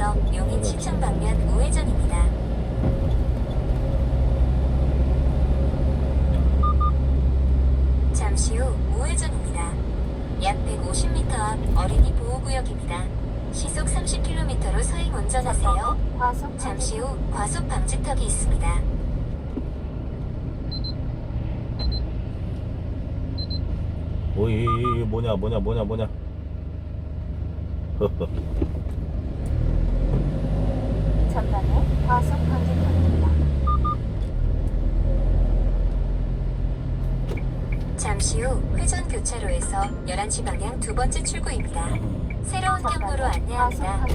서울에서 용인 시청 방면 우회전입니다. 잠시 후 우회전입니다. 약 150m 앞 어린이 보호구역입니다. 시속 30km로 서행 운전하세요. 잠시 후 과속 방지턱이 있습니다. 오이 뭐냐 뭐냐 뭐냐 뭐냐. 잠시 후 회전 교차로에서 11시 방향 두 번째 출구입니다. 새로운 경로로 안내합니다.